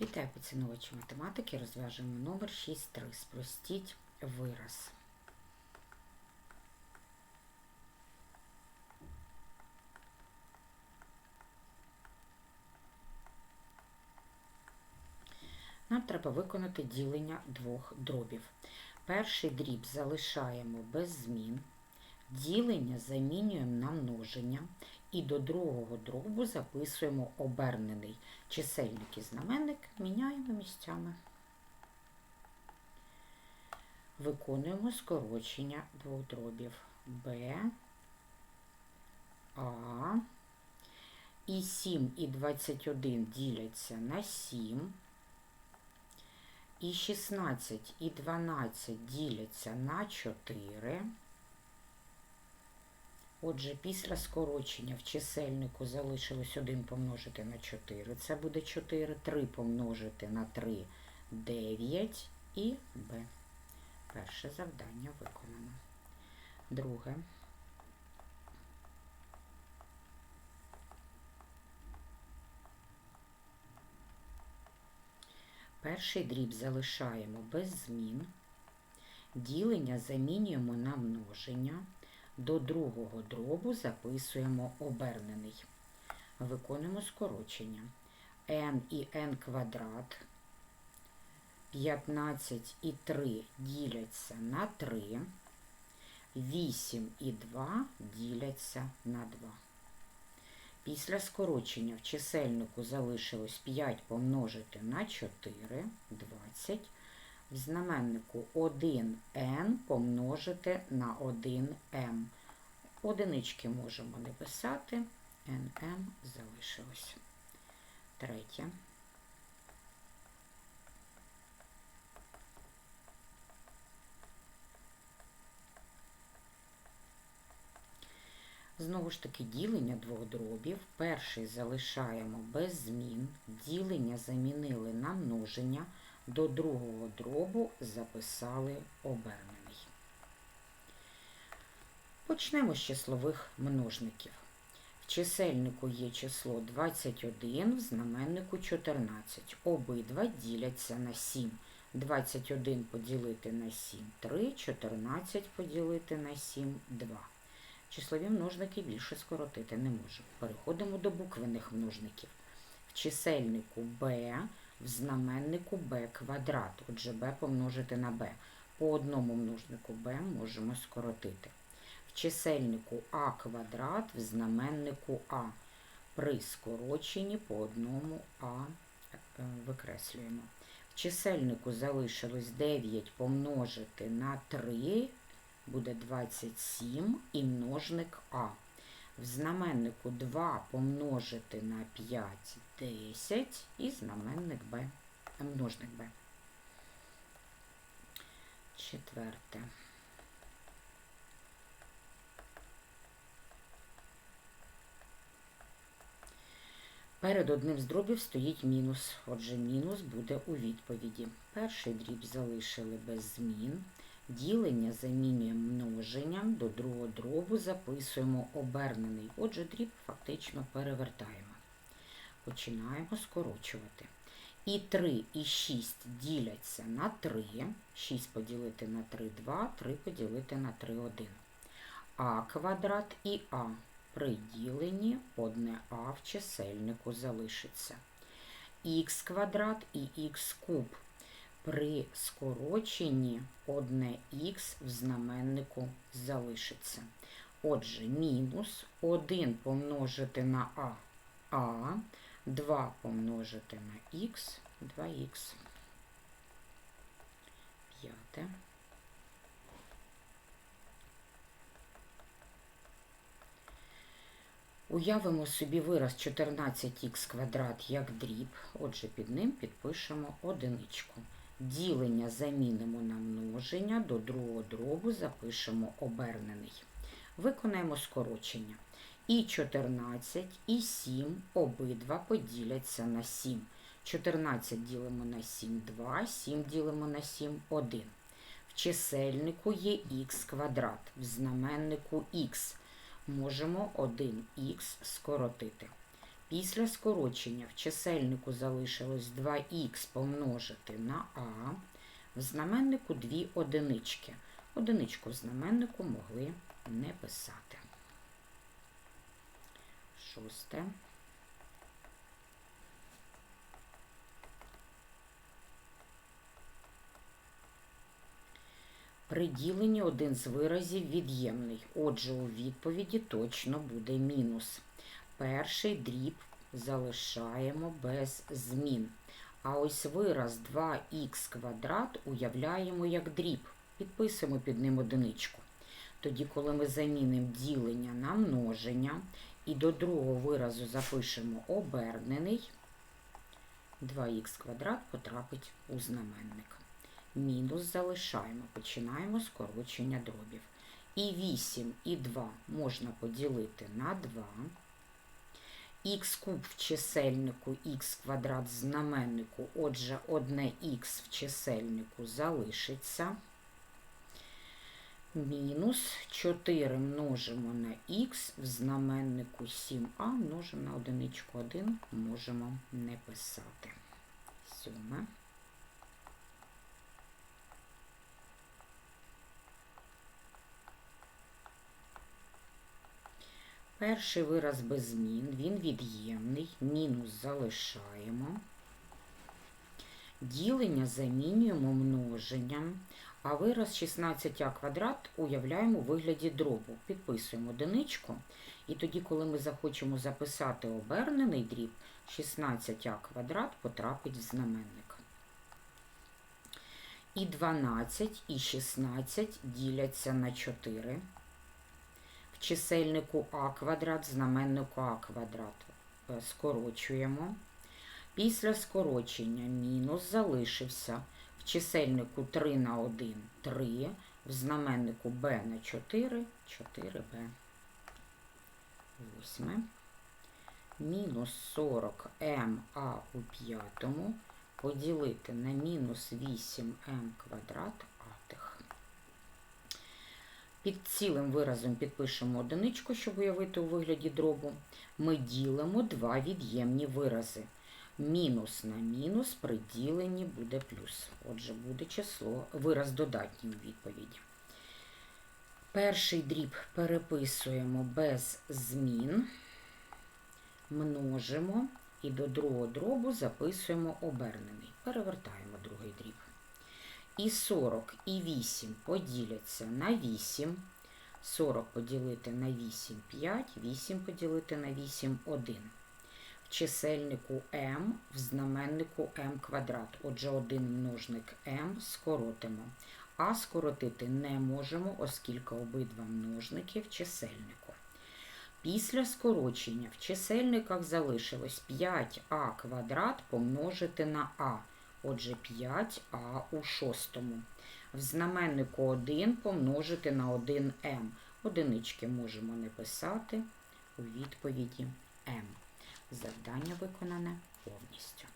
Вітаю поціновувачі математики. Розв'яжемо номер 6.3. Спростіть вираз. Нам треба виконати ділення двох дробів. Перший дріб залишаємо без змін. Ділення замінюємо на множення і до другого дробу записуємо обернений. Чисельник і знаменник міняємо місцями. Виконуємо скорочення двох дробів Б, А. І 7 і 21 діляться на 7. І 16 і 12 діляться на 4. Отже, після скорочення в чисельнику залишилось 1 помножити на 4. Це буде 4. 3 помножити на 3 9 і Б. Перше завдання виконано. Друге. Перший дріб залишаємо без змін. Ділення замінюємо на множення. До другого дробу записуємо обернений. Виконуємо скорочення. n і n квадрат. 15 і 3 діляться на 3. 8 і 2 діляться на 2. Після скорочення в чисельнику залишилось 5 помножити на 4, 20. В знаменнику 1n помножити на 1m. Одинички можемо не писати, nm залишилось. Третє. Знову ж таки, ділення двох дробів. Перший залишаємо без змін. Ділення замінили на множення. До другого дробу записали обернений. Почнемо з числових множників. В чисельнику є число 21, в знаменнику 14. Обидва діляться на 7. 21 поділити на 7 3, 14 поділити на 7 2. Числові множники більше скоротити не можемо. Переходимо до буквених множників. В чисельнику b, в знаменнику b квадрат. Отже, b помножити на b. По одному множнику b можемо скоротити. В чисельнику а квадрат, в знаменнику а. При скороченні по одному а викреслюємо. В чисельнику залишилось 9 помножити на 3 буде 27 і множник А. В знаменнику 2 помножити на 5 10 і знаменник Б. Множник Б. Четверте. Перед одним з дробів стоїть мінус. Отже, мінус буде у відповіді. Перший дріб залишили без змін. Ділення замінюємо множенням, до другого дробу записуємо обернений. Отже, дріб фактично перевертаємо. Починаємо скорочувати. І 3, і 6 діляться на 3. 6 поділити на 3 2, 3 поділити на 3 1. А квадрат і А при діленні одне А в чисельнику залишиться. Х квадрат і х куб при скороченні одне х в знаменнику залишиться. Отже, мінус 1 помножити на А, А, 2 помножити на х, 2х. П'яте. Уявимо собі вираз 14х квадрат як дріб, отже, під ним підпишемо одиничку. Ділення замінимо на множення, до другого дробу запишемо обернений. Виконаємо скорочення. І 14, і 7 обидва поділяться на 7. 14 ділимо на 7 2, 7 ділимо на 7 1. В чисельнику є х квадрат, в знаменнику х. Можемо 1х скоротити. Після скорочення в чисельнику залишилось 2х помножити на а, в знаменнику дві одинички. Одиничку в знаменнику могли не писати. Шосте. При діленні один з виразів від'ємний. Отже, у відповіді точно буде мінус. Перший дріб залишаємо без змін. А ось вираз 2х квадрат уявляємо як дріб. Підписуємо під ним одиничку. Тоді, коли ми замінимо ділення на множення і до другого виразу запишемо обернений, 2х квадрат потрапить у знаменник. Мінус залишаємо, починаємо скорочення дробів. І 8, і 2 можна поділити на 2. Х куб в чисельнику, х квадрат в знаменнику, отже, одне х в чисельнику залишиться. Мінус 4 множимо на х в знаменнику 7а, множимо на одиничку 1, можемо не писати. Сьоме. Перший вираз без змін, він від'ємний, мінус залишаємо. Ділення замінюємо множенням, а вираз 16а квадрат уявляємо у вигляді дробу. Підписуємо одиничку, і тоді, коли ми захочемо записати обернений дріб, 16а квадрат потрапить в знаменник. І 12, і 16 діляться на 4 в чисельнику а квадрат, знаменнику а квадрат Е, скорочуємо. Після скорочення мінус залишився в чисельнику 3 на 1 3, в знаменнику b на 4 4b. Восьме. Мінус 40 ма у п'ятому поділити на мінус 8м квадрат. Під цілим виразом підпишемо одиничку, щоб уявити у вигляді дробу. Ми ділимо два від'ємні вирази. Мінус на мінус при діленні буде плюс. Отже, буде число, вираз додатній у відповіді. Перший дріб переписуємо без змін, множимо і до другого дробу записуємо обернений. Перевертаємо другий дріб. І 40, і 8 поділяться на 8. 40 поділити на 8 5, 8 поділити на 8 1. В чисельнику m, в знаменнику m квадрат. Отже, один множник m скоротимо. А скоротити не можемо, оскільки обидва множники в чисельнику. Після скорочення в чисельниках залишилось 5а квадрат помножити на а. Отже, 5а у шостому. В знаменнику 1 помножити на 1М. Одинички можемо не писати у відповіді М. Завдання виконане повністю.